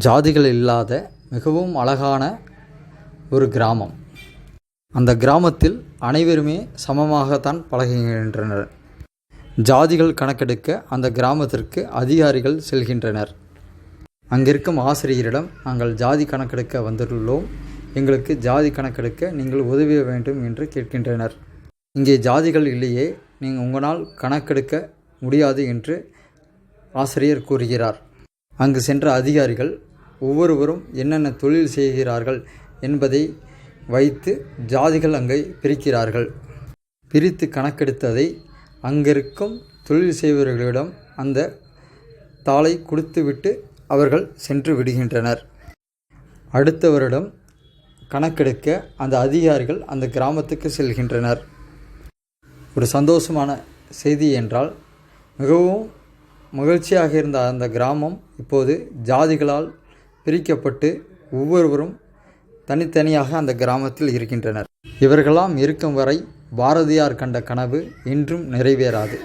ஜாதிகள் இல்லாத மிகவும் அழகான ஒரு கிராமம். அந்த கிராமத்தில் அனைவருமே சமமாகத்தான் பழகுகின்றனர். ஜாதிகள் கணக்கெடுக்க அந்த கிராமத்திற்கு அதிகாரிகள் செல்கின்றனர். அங்கிருக்கும் ஆசிரியரிடம் நாங்கள் ஜாதி கணக்கெடுக்க வந்துள்ளோம். எங்களுக்கு ஜாதி கணக்கெடுக்க நீங்கள் உதவிய வேண்டும் என்று கேட்கின்றனர். இங்கே ஜாதிகள் இல்லையே நீங்கள் உங்களால் கணக்கெடுக்க முடியாது என்று ஆசிரியர் கூறுகிறார். அங்கு சென்ற அதிகாரிகள் ஒவ்வொருவரும் என்னென்ன தொழில் செய்கிறார்கள் என்பதை வைத்து ஜாதிகள் அங்கே பிரிக்கிறார்கள். பிரித்து கணக்கெடுத்ததை அங்கிருக்கும் தொழில் செய்பவர்களிடம் அந்த தாளை கொடுத்துவிட்டு அவர்கள் சென்று விடுகின்றனர். அடுத்த வருடம் கணக்கெடுக்க அந்த அதிகாரிகள் அந்த கிராமத்துக்கு செல்கின்றனர். ஒரு சந்தோஷமான செய்தி என்றால் மிகவும் மகிழ்ச்சியாக இருந்த அந்த கிராமம் இப்போது ஜாதிகளால் பிரிக்கப்பட்டு ஒவ்வொருவரும் தனித்தனியாக அந்த கிராமத்தில் இருக்கின்றனர். இவர்களாம் இருக்கும் வரை பாரதியார் கண்ட கனவு இன்றும் நிறைவேறாது.